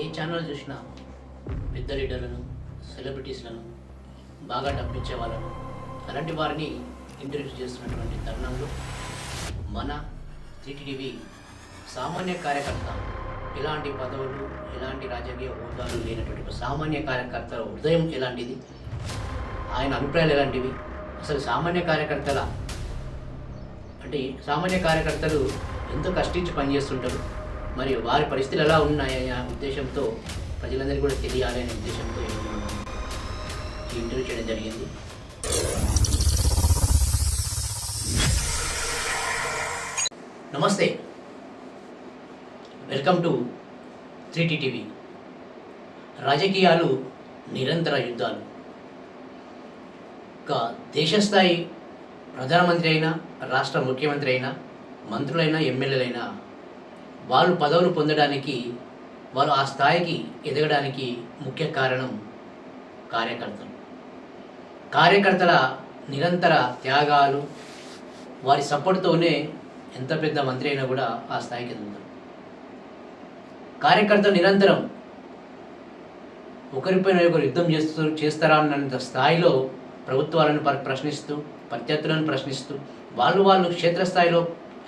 ఏ channel చూసినా పెద్ద లీడర్లను సెలబ్రిటీస్లను బాగా డబ్బిచ్చే వాళ్ళను అలాంటి వారిని ఇంటర్వ్యూ చేస్తున్నటువంటి తరుణంలో మన టీటీవీ సామాన్య కార్యకర్త ఎలాంటి పదవులు ఎలాంటి రాజకీయ హోదాలు లేనటువంటి సామాన్య కార్యకర్తల హృదయం ఎలాంటిది? ఆయన అభిప్రాయాలు ఎలాంటివి? అసలు సామాన్య కార్యకర్తల అంటే సామాన్య కార్యకర్తలు ఎంతో కష్టించి పనిచేస్తుంటారు? మరియు వారి పరిస్థితులు ఎలా ఉన్నాయనే ఉద్దేశంతో ప్రజలందరికీ కూడా తెలియాలి అనే ఉద్దేశంతో ఈ ఇంటర్వ్యూ చేయడం జరిగింది. నమస్తే. Welcome to thirty TV. రాజకీయాలు నిరంతర యుద్ధాలు. ఒక దేశస్థాయి ప్రధానమంత్రి అయినా రాష్ట్ర ముఖ్యమంత్రి అయినా మంత్రులైనా ఎమ్మెల్యేలైనా వాళ్ళు పదవులు పొందడానికి వాళ్ళు ఆ స్థాయికి ఎదగడానికి ముఖ్య కారణం కార్యకర్తలు. కార్యకర్తల నిరంతర త్యాగాలు వారి సపోర్ట్తోనే ఎంత పెద్ద మంత్రి అయినా కూడా ఆ స్థాయికి ఎదుగుతారు కార్యకర్తలు నిరంతరం ఒకరిపైన ఒకరు యుద్ధం చేస్తూ చేస్తారా అన్నంత స్థాయిలో ప్రభుత్వాలను ప్రశ్నిస్తూ ప్రత్యర్థులను ప్రశ్నిస్తూ వాళ్ళు వాళ్ళు క్షేత్రస్థాయిలో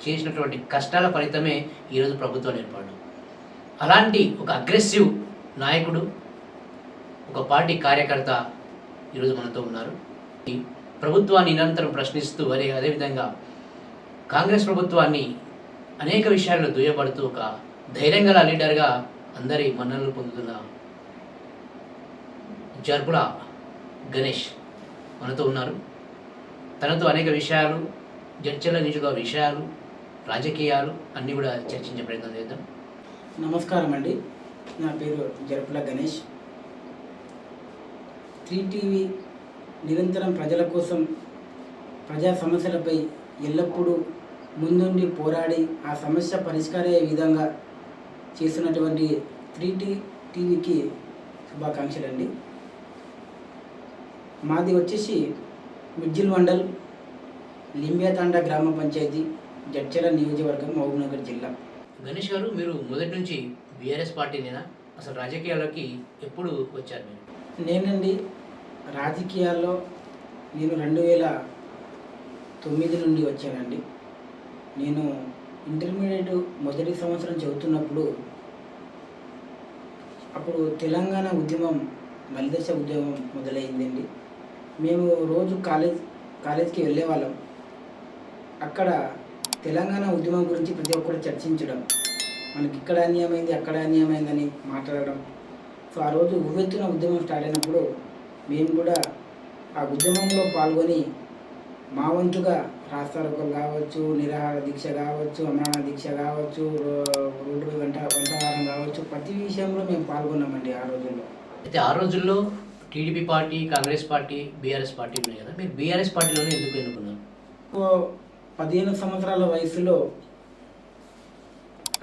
చేసినటువంటి కష్టాల ఫలితమే ఈరోజు ప్రభుత్వం ఏర్పడడం అలాంటి ఒక అగ్రెసివ్ నాయకుడు ఒక పార్టీ కార్యకర్త ఈరోజు మనతో ఉన్నారు. ఈ ప్రభుత్వాన్ని నిరంతరం ప్రశ్నిస్తూ అదే అదేవిధంగా కాంగ్రెస్ ప్రభుత్వాన్ని అనేక విషయాల్లో దుయ్యబడుతూ ఒక ధైర్యం గల లీడర్గా అందరి మన్ననలు పొందుతున్న జర్పుల గణేష్ మనతో ఉన్నారు. తనతో అనేక విషయాలు చర్చల నిజుగా విషయాలు రాజకీయాలు అన్నీ కూడా చర్చించే ప్రయత్నం చేద్దాం. నమస్కారం అండి నా పేరు జరపుల గణేష్. త్రీ టీవీ నిరంతరం ప్రజల కోసం ప్రజా సమస్యలపై ఎల్లప్పుడూ ముందుండి పోరాడి ఆ సమస్య పరిష్కారయ్యే విధంగా చేస్తున్నటువంటి త్రీ టీ టీవీకి శుభాకాంక్షలు అండి మాది వచ్చేసి మిడ్జిల్ మండల్ లింబియాతాండ గ్రామ పంచాయతీ. జడ్చల నియోజకవర్గం మహబూబ్నగర్ జిల్లా. గణేష్ గారు మీరు మొదటి నుంచి బీఆర్ఎస్ పార్టీనేనా? అసలు రాజకీయాల్లోకి ఎప్పుడు వచ్చారు మీరు? నేనండి రాజకీయాల్లో నేను రెండు వేల తొమ్మిది నుండి వచ్చానండి. నేను ఇంటర్మీడియట్ మొదటి సంవత్సరం చదువుతున్నప్పుడు అప్పుడు తెలంగాణ ఉద్యమం మలిదశ ఉద్యమం మొదలైందండి. మేము రోజు కాలేజ్ కాలేజ్కి వెళ్ళేవాళ్ళం. అక్కడ తెలంగాణ ఉద్యమం గురించి ప్రతి ఒక్కరు చర్చించడం మనకి ఇక్కడ అన్యాయమైంది అక్కడ అన్యాయమైందని మాట్లాడడం. సో ఆ రోజు ఉవ్వెత్తున ఉద్యమం స్టార్ట్ అయినప్పుడు మేము కూడా ఆ ఉద్యమంలో పాల్గొని మా వంతుగా రాస్తారోకలు కావచ్చు నిరాహార దీక్ష కావచ్చు అమరణ దీక్ష కావచ్చు రోడ్డు వంట వంటహారం కావచ్చు ప్రతి విషయంలో మేము పాల్గొన్నామండి ఆ రోజుల్లో. అయితే ఆ రోజుల్లో TDP party Congress party BRS party ఉన్నాయి కదా. మీరు బీఆర్ఎస్ పార్టీలోనే ఎందుకు ఎన్నుకున్నారు? పదిహేను సంవత్సరాల వయసులో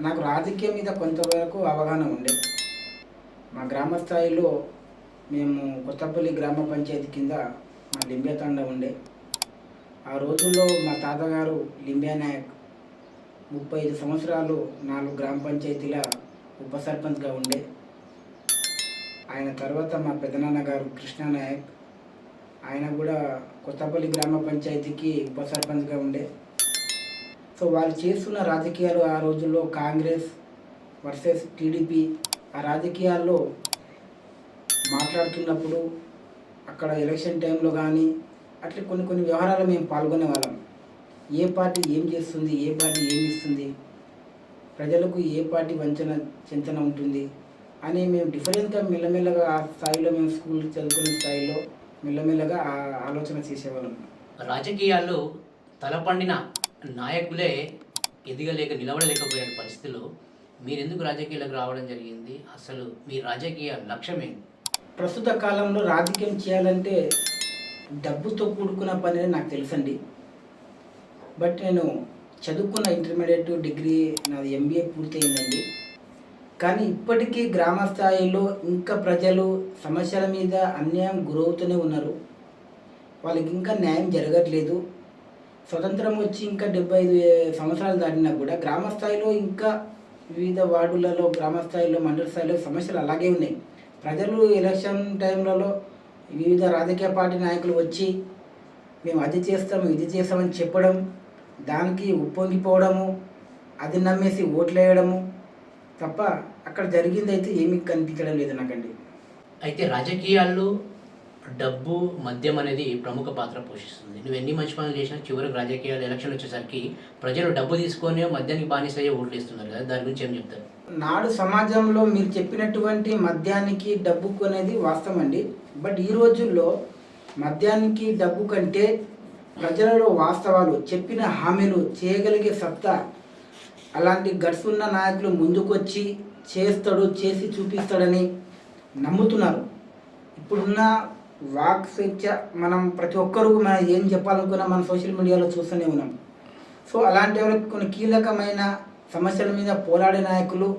నాకు రాజకీయం మీద కొంతవరకు అవగాహన ఉండే. మా గ్రామ స్థాయిలో మేము కొత్తపల్లి గ్రామ పంచాయతీ కింద మా లింబియా తండ ఉండే. ఆ రోజుల్లో మా తాతగారు లింబియా నాయక్ ముప్పై ఐదు సంవత్సరాలు నాలుగు గ్రామ పంచాయతీల ఉప సర్పంచ్గా ఉండే. ఆయన తర్వాత మా పెదనాన్న గారు కృష్ణా నాయక్ ఆయన కూడా కొత్తపల్లి గ్రామ పంచాయతీకి ఉప సర్పంచ్గా ఉండే. సో వాళ్ళు చేస్తున్న రాజకీయాలు ఆ రోజుల్లో కాంగ్రెస్ వర్సెస్ టీడీపీ ఆ రాజకీయాల్లో మాట్లాడుతున్నప్పుడు అక్కడ ఎలక్షన్ టైంలో కానీ అట్లా కొన్ని కొన్ని వ్యవహారాలు మేము పాల్గొనే వాళ్ళం. ఏ పార్టీ ఏం చేస్తుంది ఏ పార్టీ ఏం ఇస్తుంది ప్రజలకు ఏ పార్టీ వంచన చింతన ఉంటుంది అని మేము డిఫరెంట్గా మెల్లమెల్లగా ఆ స్థాయిలో మేము స్కూల్ చదువుకునే స్థాయిలో మెల్లమెల్లగా ఆ ఆలోచన చేసేవాళ్ళం. రాజకీయాల్లో తలపండిన నాయకులే ఎదగలేక నిలవడలేకపోయిన పరిస్థితిలో మీరెందుకు రాజకీయాలకు రావడం జరిగింది? అసలు మీ రాజకీయ లక్ష్యం ఏంటి? ప్రస్తుత కాలంలో రాజకీయం చేయాలంటే డబ్బుతో కూడుకున్న పని అని నాకు తెలుసండి. బట్ నేను చదువుకున్న ఇంటర్మీడియట్ డిగ్రీ నాది ఎంబీఏ పూర్తయిందండి. కానీ ఇప్పటికీ గ్రామ స్థాయిలో ఇంకా ప్రజలు సమస్యల మీద అన్యాయం గురవుతూనే ఉన్నారు. వాళ్ళకి ఇంకా న్యాయం జరగట్లేదు. స్వతంత్రం వచ్చి ఇంకా డెబ్బై ఐదు సంవత్సరాలు దాటినా కూడా గ్రామ స్థాయిలో ఇంకా వివిధ వార్డులలో గ్రామ స్థాయిలో మండల స్థాయిలో సమస్యలు అలాగే ఉన్నాయి. ప్రజలు ఎలక్షన్ టైంలలో వివిధ రాజకీయ పార్టీ నాయకులు వచ్చి మేము అది చేస్తాము ఇది చేస్తామని చెప్పడం దానికి ఉప్పొంగిపోవడము అది నమ్మేసి ఓట్లు వేయడము తప్ప అక్కడ జరిగింది అయితే ఏమీ కనిపించడం లేదు నాకండి. అయితే రాజకీయాల్లో డబ్బు మద్యం అనేది ప్రముఖ పాత్ర పోషిస్తుంది. నువ్వు ఎన్ని మంచి పనులు చేసినా చివరికి రాజకీయాలు ఎలక్షన్ వచ్చేసరికి ప్రజలు డబ్బు తీసుకొని మద్యానికి బానిసయ్యే ఓట్లు ఇస్తున్నారు కదా దాని గురించి ఏం చెప్తారు? నాడు సమాజంలో మీరు చెప్పినటువంటి మద్యానికి డబ్బుకు అనేది వాస్తవం అండి. బట్ ఈ రోజుల్లో మద్యానికి డబ్బు కంటే ప్రజలలో వాస్తవాలు చెప్పిన హామీలు చేయగలిగే సత్తా అలాంటి గట్స్ ఉన్న నాయకులు ముందుకొచ్చి చేస్తాడు చేసి చూపిస్తాడని నమ్ముతున్నారు. ఇప్పుడున్న వాక్ స్వేచ్ఛ మనం ప్రతి ఒక్కరూ మనం ఏం చెప్పాలనుకున్నా మనం సోషల్ మీడియాలో చూస్తూనే ఉన్నాం. సో అలాంటి వాళ్ళకి కొన్ని కీలకమైన సమస్యల మీద పోరాడే నాయకులు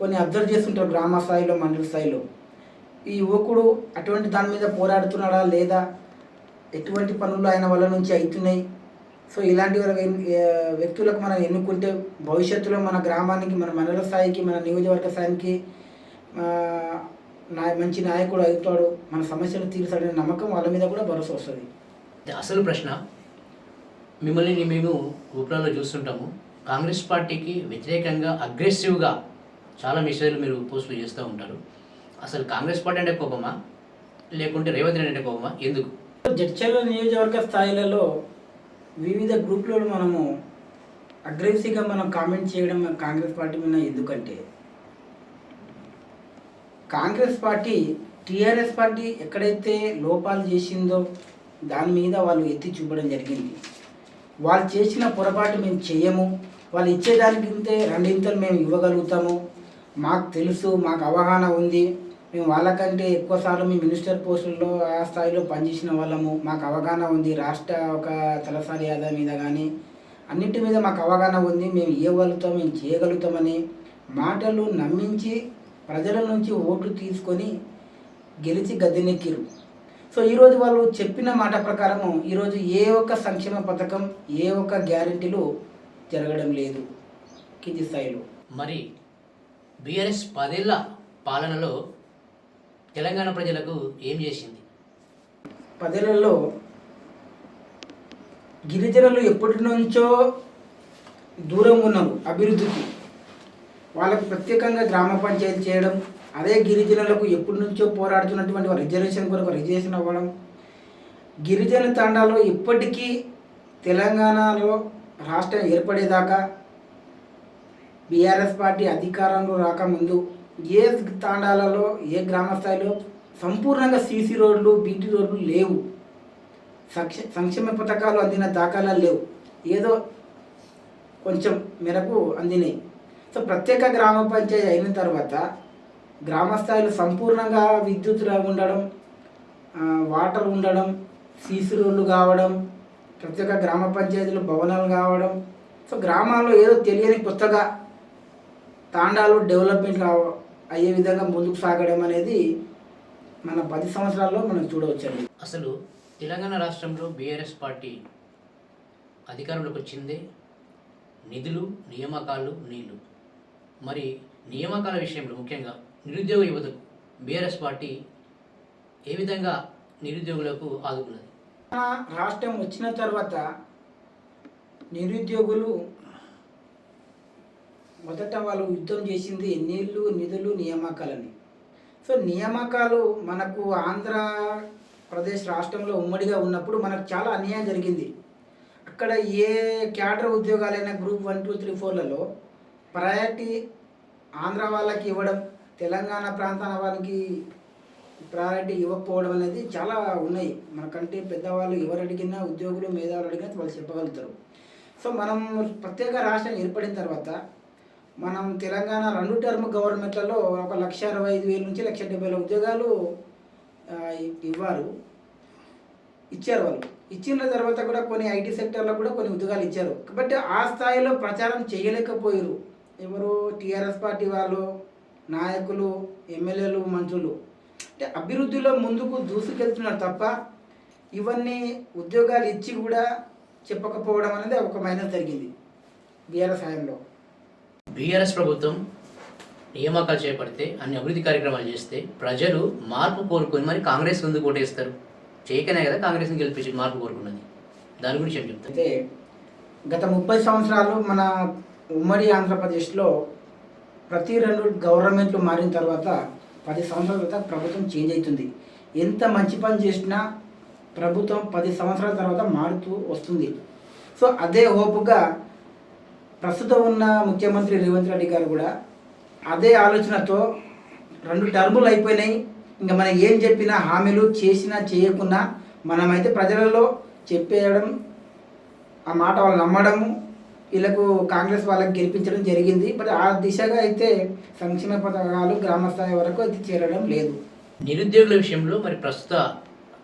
కొన్ని అబ్జర్వ్ చేస్తుంటారు గ్రామ స్థాయిలో మండల స్థాయిలో. ఈ యువకుడు అటువంటి దాని మీద పోరాడుతున్నాడా లేదా ఎటువంటి పనులు ఆయన వల్ల నుంచి అవుతున్నాయి? సో ఇలాంటి వ్యక్తులకు మనం ఎన్నుకుంటే భవిష్యత్తులో మన గ్రామానికి మన మండల స్థాయికి మన నియోజకవర్గ స్థాయికి నా మంచి నాయకుడు అవుతాడు మన సమస్యలు తీరుస్తాడనే నమ్మకం వాళ్ళ మీద కూడా భరోసా వస్తుంది. అసలు ప్రశ్న మిమ్మల్ని మేము గ్రూప్లలో చూస్తుంటాము. కాంగ్రెస్ పార్టీకి వ్యతిరేకంగా అగ్రెసివ్గా చాలా మెసేజ్లు మీరు పోస్టులు చేస్తూ ఉంటారు. అసలు కాంగ్రెస్ పార్టీ అంటే కోపమా? లేకుంటే రేవంత్ రెడ్డి అంటే కోపమా? ఎందుకు? జడ్చర్ల నియోజకవర్గ స్థాయిలలో వివిధ గ్రూపులలో మనము అగ్రెసివ్గా మనం కామెంట్ చేయడం కాంగ్రెస్ పార్టీ మీద ఎందుకంటే కాంగ్రెస్ పార్టీ టీఆర్ఎస్ పార్టీ ఎక్కడైతే లోపాలు చేసిందో దాని మీద వాళ్ళు ఎత్తి చూపడం జరిగింది. వాళ్ళు చేసిన పొరపాటు మేము చేయము. వాళ్ళు ఇచ్చేదానికింతే రెండింతలు మేము ఇవ్వగలుగుతాము. మాకు తెలుసు మాకు అవగాహన ఉంది. మేము వాళ్ళకంటే ఎక్కువ సార్లు మీ మినిస్టర్ పోస్టుల్లో ఆ స్థాయిలో పనిచేసిన వాళ్ళము. మాకు అవగాహన ఉంది. రాష్ట్ర ఒక తలసారి ఆదా మీద కానీ అన్నిటి మీద మాకు అవగాహన ఉంది. మేము ఇవ్వగలుగుతాం మేము చేయగలుగుతామని మాటలు నమ్మించి ప్రజల నుంచి ఓట్లు తీసుకొని గెలిచి గద్దెనెక్కిరు. సో ఈరోజు వాళ్ళు చెప్పిన మాట ప్రకారము ఈరోజు ఏ ఒక్క సంక్షేమ పథకం ఏ ఒక్క గ్యారెంటీలు జరగడం లేదు కింది స్థాయిలో. మరి బీఆర్ఎస్ పదేళ్ళ పాలనలో తెలంగాణ ప్రజలకు ఏం చేసింది? పదేళ్ళలో గిరిజనులు ఎప్పటి నుంచో దూరం ఉన్నారు అభివృద్ధికి. వాళ్ళకు ప్రత్యేకంగా గ్రామ పంచాయతీ చేయడం అదే గిరిజనులకు ఎప్పటి నుంచో పోరాడుతున్నటువంటి రిజర్వేషన్ కొరకు రిజర్వేషన్ అవ్వడం. గిరిజన తాండాలో ఇప్పటికీ తెలంగాణలో రాష్ట్రం ఏర్పడేదాకా బీఆర్ఎస్ పార్టీ అధికారంలో రాకముందు ఏ తాండాలలో ఏ గ్రామ స్థాయిలో సంపూర్ణంగా సీసీ రోడ్లు బీటీ రోడ్లు లేవు. సంక్ష సంక్షేమ పథకాలు అందిన దాఖలా లేవు. ఏదో కొంచెం మేరకు అందినాయి. సో ప్రత్యేక గ్రామ పంచాయతీ అయిన తర్వాత గ్రామ స్థాయిలో సంపూర్ణంగా విద్యుత్ ఉండడం వాటర్ ఉండడం సీసీ రోడ్లు కావడం ప్రత్యేక గ్రామ పంచాయతీలు భవనాలు కావడం. సో గ్రామాల్లో ఏదో తెలియని కొత్తగా తాండాలు డెవలప్మెంట్ కావ అయ్యే విధంగా ముందుకు సాగడం అనేది మన పది సంవత్సరాల్లో మనం చూడవచ్చండి. అసలు తెలంగాణ రాష్ట్రంలో బీఆర్ఎస్ పార్టీ అధికారంలోకి వచ్చిందే నిధులు నియామకాలు నీళ్ళు. మరి నియామకాల విషయంలో ముఖ్యంగా నిరుద్యోగ యువతకు బీఆర్ఎస్ పార్టీ ఏ విధంగా నిరుద్యోగులకు ఆదుకున్నది? రాష్ట్రం వచ్చిన తర్వాత నిరుద్యోగులు మొదట వాళ్ళు యుద్ధం చేసింది నీళ్ళు నిధులు నియామకాలని. సో నియామకాలు మనకు ఆంధ్రప్రదేశ్ రాష్ట్రంలో ఉమ్మడిగా ఉన్నప్పుడు మనకు చాలా అన్యాయం జరిగింది. అక్కడ ఏ క్యాడర్ ఉద్యోగాలైనా గ్రూప్ వన్ టూ త్రీ ఫోర్లలో ప్రయారిటీ ఆంధ్ర వాళ్ళకి ఇవ్వడం తెలంగాణ ప్రాంతాల వాళ్ళకి ప్రయారిటీ ఇవ్వకపోవడం అనేది చాలా ఉన్నాయి. మనకంటే పెద్దవాళ్ళు ఎవరు అడిగినా ఉద్యోగులు మేధావులు అడిగినా వాళ్ళు చెప్పగలుగుతారు. సో మనం ప్రత్యేక రాష్ట్రం ఏర్పడిన తర్వాత మనం తెలంగాణ రెండు టర్మ్ గవర్నమెంట్లలో ఒక లక్ష అరవై ఐదు వేల నుంచి లక్ష డెబ్బై వేల ఉద్యోగాలు ఇవ్వారు. ఇచ్చారు వాళ్ళు. ఇచ్చిన తర్వాత కూడా కొన్ని ఐటీ సెక్టర్లో కూడా కొన్ని ఉద్యోగాలు ఇచ్చారు. బట్ ఆ స్థాయిలో ప్రచారం చేయలేకపోయారు. ఎవరు టీఆర్ఎస్ పార్టీ వాళ్ళు నాయకులు ఎమ్మెల్యేలు మంత్రులు. అంటే అభివృద్ధిలో ముందుకు దూసుకెళ్తున్నారు తప్ప ఇవన్నీ ఉద్యోగాలు ఇచ్చి కూడా చెప్పకపోవడం అనేది ఒక మైనస్ జరిగింది బీఆర్ఎస్ హయాంలో. బీఆర్ఎస్ ప్రభుత్వం నియామకాలు చేపడితే అన్ని అభివృద్ధి కార్యక్రమాలు చేస్తే ప్రజలు మార్పు కోరుకొని మరి కాంగ్రెస్ ముందు ఓటేస్తారు చేయకనే కదా కాంగ్రెస్ని గెలిపించి మార్పు కోరుకున్నది. దాని గురించి ఏం చెప్తారు? అయితే గత ముప్పై సంవత్సరాలు మన ఉమ్మడి ఆంధ్రప్రదేశ్లో ప్రతి రెండు గవర్నమెంట్లు మారిన తర్వాత పది సంవత్సరాల తర్వాత ప్రభుత్వం చేంజ్ అవుతుంది. ఎంత మంచి పని చేసినా ప్రభుత్వం పది సంవత్సరాల తర్వాత మారుతూ వస్తుంది. సో అదే హోపుగా ప్రస్తుతం ఉన్న ముఖ్యమంత్రి రేవంత్ రెడ్డి గారు కూడా అదే ఆలోచనతో రెండు టర్ములు అయిపోయినాయి. ఇంకా మనం ఏం చెప్పినా హామీలు చేసినా చేయకున్నా మనమైతే ప్రజలలో చెప్పేయడం ఆ మాట వాళ్ళు నమ్మడము వీళ్ళకు కాంగ్రెస్ వాళ్ళకి గెలిపించడం జరిగింది. బట్ ఆ దిశగా అయితే సంక్షేమ పథకాలు గ్రామ స్థాయి వరకు అయితే చేరడం లేదు. నిరుద్యోగుల విషయంలో మరి ప్రస్తుత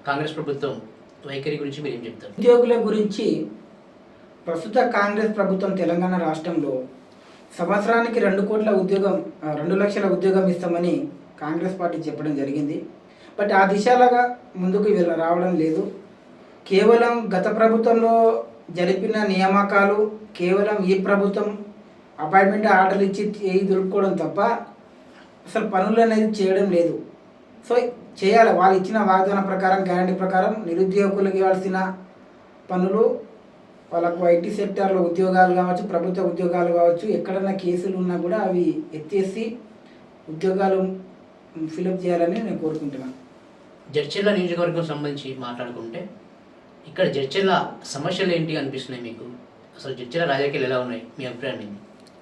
కాంగ్రెస్ ప్రభుత్వం వైఖరి గురించి మీరు ఏం చెప్తారు? ఉద్యోగుల గురించి ప్రస్తుత కాంగ్రెస్ ప్రభుత్వం తెలంగాణ రాష్ట్రంలో సంవత్సరానికి రెండు కోట్ల ఉద్యోగం రెండు లక్షల ఉద్యోగం ఇస్తామని కాంగ్రెస్ పార్టీ చెప్పడం జరిగింది. బట్ ఆ దిశలాగా ముందుకు వెళ్ళ రావడం లేదు. కేవలం గత ప్రభుత్వంలో జరిపిన నియామకాలు కేవలం ఈ ప్రభుత్వం అపాయింట్మెంట్ ఆర్డర్లు ఇచ్చి చేయి దులుపుకోవడం తప్ప అసలు పనులు అనేది చేయడం లేదు. సో చేయాలి. వాళ్ళు ఇచ్చిన వాగ్దానం ప్రకారం గ్యారంటీ ప్రకారం నిరుద్యోగులకు ఇవ్వాల్సిన పనులు వాళ్ళకు ఐటీ సెక్టార్లో ఉద్యోగాలు కావచ్చు ప్రభుత్వ ఉద్యోగాలు కావచ్చు ఎక్కడైనా కేసులు ఉన్నా కూడా అవి ఎత్తేసి ఉద్యోగాలు ఫిలప్ చేయాలని నేను కోరుకుంటున్నాను. జడ్చెల్ల నియోజకవర్గం సంబంధించి మాట్లాడుకుంటే ఇక్కడ చర్చల సమస్యలు ఏంటి అనిపిస్తున్నాయి మీకు? అసలు చర్చల రాజకీయాలు ఎలా ఉన్నాయి? మీ అభిప్రాయం ఏంటి?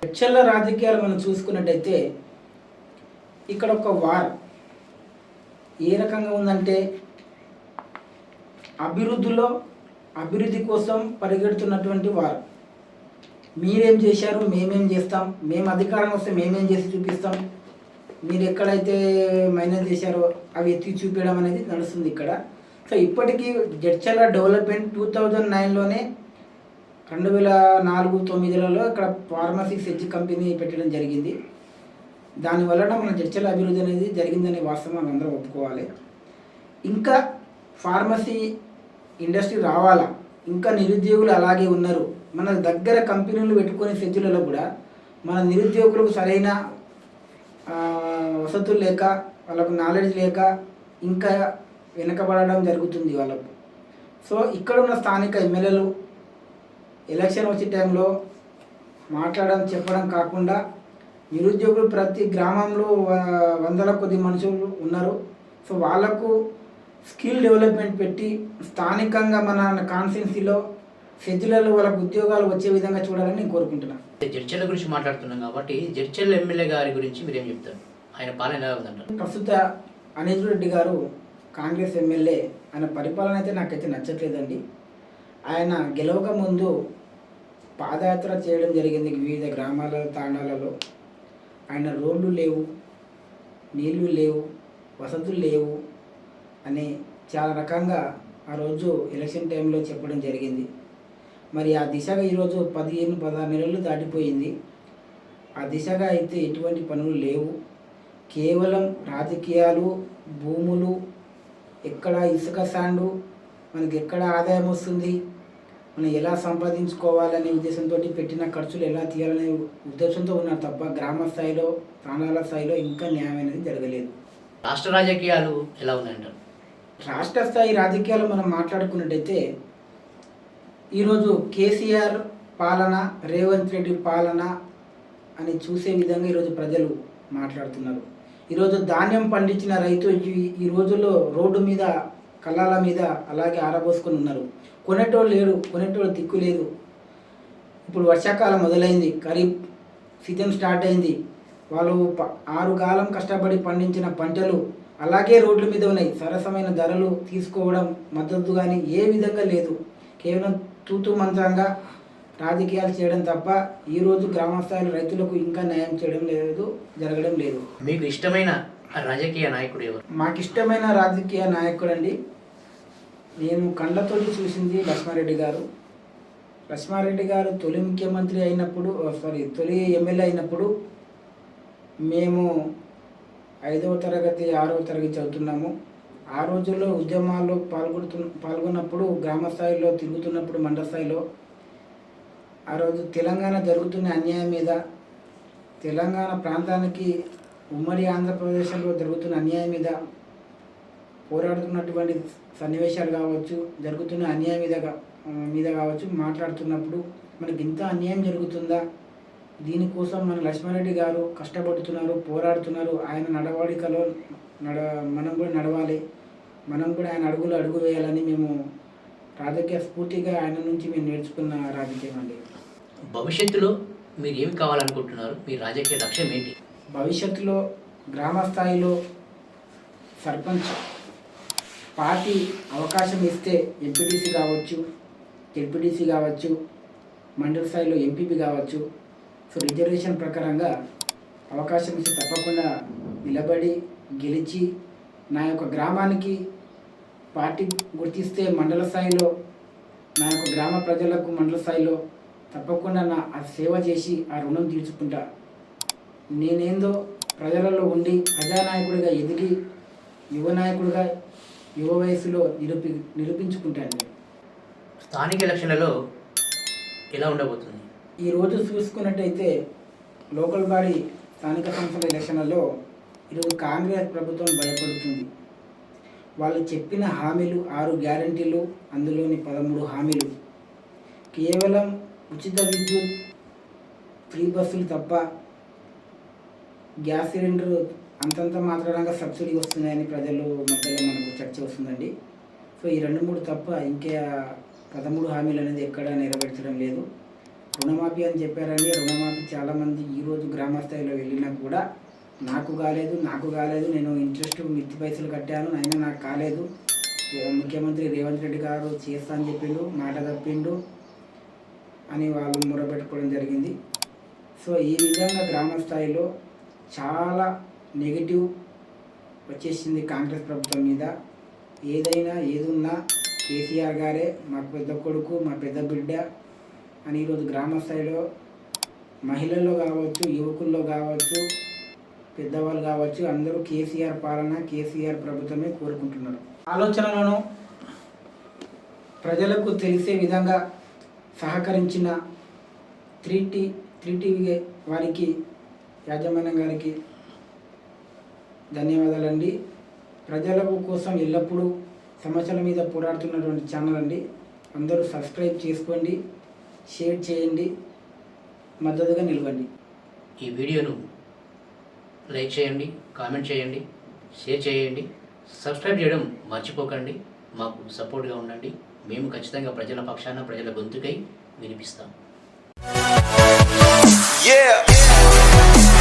చర్చల రాజకీయాలు మనం చూసుకున్నట్టయితే ఇక్కడ ఒక వార్. ఏ రకంగా ఉందంటే అభివృద్ధిలో అభివృద్ధి కోసం పరిగెడుతున్నటువంటి వారు. మీరేం చేశారు? మేమేం చేస్తాం? మేము అధికారం వస్తే మేమేం చేసి చూపిస్తాం? మీరు ఎక్కడైతే మైనస్ చేశారో అవి ఎత్తి చూపించడం అనేది నడుస్తుంది ఇక్కడ. సో ఇప్పటికీ జడ్చల డెవలప్మెంట్ టూ థౌజండ్ నైన్లోనే రెండు వేల నాలుగు తొమ్మిదిలలో ఇక్కడ ఫార్మసీ సెజ్ కంపెనీ పెట్టడం జరిగింది. దానివలన మన జడ్చల అభివృద్ధి అనేది జరిగిందనే వాస్తవం మనం అందరూ ఒప్పుకోవాలి. ఇంకా ఫార్మసీ ఇండస్ట్రీ రావాలా? ఇంకా నిరుద్యోగులు అలాగే ఉన్నారు. మన దగ్గర కంపెనీలు పెట్టుకునే స్థితులలో కూడా మన నిరుద్యోగులకు సరైన వసతులు లేక వాళ్ళకు నాలెడ్జ్ లేక ఇంకా వెనకబడడం జరుగుతుంది వాళ్ళకు. సో ఇక్కడ ఉన్న స్థానిక ఎమ్మెల్యేలు ఎలక్షన్ వచ్చే టైంలో మాట్లాడడం చెప్పడం కాకుండా నిరుద్యోగులు ప్రతి గ్రామంలో వందల కొద్ది మనుషులు ఉన్నారు. సో వాళ్ళకు స్కిల్ డెవలప్మెంట్ పెట్టి స్థానికంగా మన కాన్స్టిట్యున్సీలో సెజ్యులలో వాళ్ళకు ఉద్యోగాలు వచ్చే విధంగా చూడాలని నేను కోరుకుంటున్నాను. జడ్చెల్ల గురించి మాట్లాడుతున్నాం కాబట్టి జడ్చెల్ల ఎమ్మెల్యే గారి గురించి మీరు ఏం చెప్తారు? ఆయన పాలన ఎలా ఉందంటారు? ప్రస్తుత అనిల్ రెడ్డి గారు కాంగ్రెస్ ఎమ్మెల్యే ఆయన పరిపాలన అయితే నాకైతే నచ్చట్లేదండి. ఆయన గెలవక ముందు పాదయాత్ర చేయడం జరిగింది వివిధ గ్రామాల తాండాలలో. ఆయన రోడ్లు లేవు నీళ్ళు లేవు వసతులు లేవు అని చాలా రకంగా ఆ రోజు ఎలక్షన్ టైంలో చెప్పడం జరిగింది. మరి ఆ దిశగా ఈరోజు పదిహేను పదహారు నెలలు దాటిపోయింది. ఆ దిశగా అయితే ఎటువంటి పనులు లేవు. కేవలం రాజకీయాలు భూములు ఎక్కడ ఇసుక శాండు? మనకి ఎక్కడ ఆదాయం వస్తుంది? మనం ఎలా సంపాదించుకోవాలనే ఉద్దేశంతో పెట్టిన ఖర్చులు ఎలా తీయాలనే ఉద్దేశంతో ఉన్నారు తప్ప గ్రామ స్థాయిలో ప్రాణాల స్థాయిలో ఇంకా న్యాయం అనేది జరగలేదు. రాష్ట్ర రాజకీయాలు ఎలా ఉన్నాయంటారు? రాష్ట్ర స్థాయి రాజకీయాలు మనం మాట్లాడుకున్నట్టయితే ఈరోజు కేసీఆర్ పాలన రేవంత్ రెడ్డి పాలన అని చూసే విధంగా ఈరోజు ప్రజలు మాట్లాడుతున్నారు. ఈరోజు ధాన్యం పండించిన రైతు ఈ- రోజుల్లో రోడ్డు మీద కళ్ళాల మీద అలాగే ఆరబోసుకొని ఉన్నారు. కొనేటోళ్ళు లేడు కొనేటోళ్ళు దిక్కు లేదు. ఇప్పుడు వర్షాకాలం మొదలైంది ఖరీఫ్ సీజన్ స్టార్ట్ అయింది. వాళ్ళు ప- ఆరు కాలం కష్టపడి పండించిన పంటలు అలాగే రోడ్ల మీద ఉన్నాయి. సరసమైన ధరలు తీసుకోవడం మద్దతు కానీ ఏ విధంగా లేదు. కేవలం తూతు మంత్రంగా రాజకీయాలు చేయడం తప్ప ఈరోజు గ్రామ స్థాయిలో రైతులకు ఇంకా న్యాయం చేయడం లేదు జరగడం లేదు. మీకు ఇష్టమైన రాజకీయ నాయకుడు ఎవరు? మాకు ఇష్టమైన రాజకీయ నాయకుడు అండి నేను కళ్ళతోటి చూసింది లక్ష్మారెడ్డి గారు. లక్ష్మారెడ్డి గారు తొలి ముఖ్యమంత్రి అయినప్పుడు సారీ తొలి ఎమ్మెల్యే అయినప్పుడు మేము ఐదవ తరగతి ఆరవ తరగతి చదువుతున్నాము. ఆ రోజుల్లో ఉద్యమాల్లో పాల్గొడుతు పాల్గొన్నప్పుడు గ్రామ స్థాయిలో తిరుగుతున్నప్పుడు మండల స్థాయిలో ఆ రోజు తెలంగాణ జరుగుతున్న అన్యాయం మీద తెలంగాణ ప్రాంతానికి ఉమ్మడి ఆంధ్రప్రదేశ్లో జరుగుతున్న అన్యాయం మీద పోరాడుతున్నటువంటి సన్నివేశాలు కావచ్చు జరుగుతున్న అన్యాయం మీద మీద కావచ్చు మాట్లాడుతున్నప్పుడు మనకి ఇంత అన్యాయం జరుగుతుందా? దీనికోసం మన లక్ష్మారెడ్డి గారు కష్టపడుతున్నారు పోరాడుతున్నారు. ఆయన నడవడికలో నడ మనం కూడా నడవాలి. మనం కూడా ఆయన అడుగులు అడుగు వేయాలని మేము రాజకీయ స్ఫూర్తిగా ఆయన నుంచి మేము నేర్చుకున్న రాజకీయం అండి. భవిష్యత్తులో మీరు ఏమి కావాలనుకుంటున్నారు? మీ రాజకీయ లక్ష్యం ఏంటి? భవిష్యత్తులో గ్రామ స్థాయిలో సర్పంచ్ పార్టీ అవకాశం ఇస్తే ఎంపీటీసీ కావచ్చు జెడ్పీటీసీ కావచ్చు మండల స్థాయిలో ఎంపీపీ కావచ్చు. సో రిజర్వేషన్ ప్రకారంగా అవకాశం ఇస్తే తప్పకుండా నిలబడి గెలిచి నా యొక్క గ్రామానికి పార్టీ గుర్తిస్తే మండల స్థాయిలో నా యొక్క గ్రామ ప్రజలకు మండల స్థాయిలో తప్పకుండా నా ఆ సేవ చేసి ఆ రుణం తీర్చుకుంటా. నేనేందో ప్రజలలో ఉండి ప్రజానాయకుడిగా ఎదిగి యువ నాయకుడిగా యువ వయసులో నిరూపి నిరూపించుకుంటాను స్థానిక ఎలక్షన్లలో ఎలా ఉండబోతుంది? ఈరోజు చూసుకున్నట్టయితే లోకల్ బాడీ స్థానిక సంస్థల ఎలక్షన్లలో ఈరోజు కాంగ్రెస్ ప్రభుత్వం భయపడుతుంది. వాళ్ళు చెప్పిన హామీలు ఆరు గ్యారంటీలు అందులోని పదమూడు హామీలు. కేవలం ఉచిత విద్యుత్ ఫ్రీ బస్సులు తప్ప గ్యాస్ సిలిండర్ అంతంత మాత్రంగా సబ్సిడీ వస్తున్నాయని ప్రజలు మధ్యలో మనకు చర్చ వస్తుందండి. సో ఈ రెండు మూడు తప్ప ఇంకా పదమూడు హామీలు అనేది ఎక్కడా నెరవేర్చడం లేదు. రుణమాఫీ అని చెప్పారని రుణమాఫీ చాలామంది ఈరోజు గ్రామ స్థాయిలో వెళ్ళినా కూడా నాకు కాలేదు నాకు కాలేదు. నేను ఇంట్రెస్ట్ మిత్తి పైసలు కట్టాను అయినా నాకు కాలేదు. ముఖ్యమంత్రి రేవంత్ రెడ్డి గారు చేస్తా అని చెప్పిండు మాట తప్పిండు అని వాళ్ళు మొరబెట్టుకోవడం జరిగింది. సో ఈ విధంగా గ్రామ స్థాయిలో చాలా నెగిటివ్ వచ్చేసింది కాంగ్రెస్ ప్రభుత్వం మీద. ఏదైనా ఏదున్నా కేసీఆర్ గారే మా పెద్ద కొడుకు మా పెద్ద బిడ్డ అని ఈరోజు గ్రామ స్థాయిలో మహిళల్లో కావచ్చు యువకుల్లో కావచ్చు పెద్దవాళ్ళు కావచ్చు అందరూ కేసీఆర్ పాలన కేసీఆర్ ప్రభుత్వమే కోరుకుంటున్నారు. ఆలోచనలను ప్రజలకు తెలిసే విధంగా సహకరించిన త్రీ టీ త్రీ టీవీ వారికి యాజమాన్యం గారికి ధన్యవాదాలండి. ప్రజల కోసం ఎల్లప్పుడూ సమస్యల మీద పోరాడుతున్నటువంటి ఛానల్ అండి. అందరూ సబ్స్క్రైబ్ చేసుకోండి షేర్ చేయండి మద్దతుగా నిలవండి. ఈ వీడియోను లైక్ చేయండి కామెంట్ చేయండి షేర్ చేయండి సబ్స్క్రైబ్ చేయడం మర్చిపోకండి మాకు సపోర్ట్గా ఉండండి మేము ఖచ్చితంగా ప్రజల పక్షాన ప్రజల గొంతుకై వినిపిస్తాం Yeah.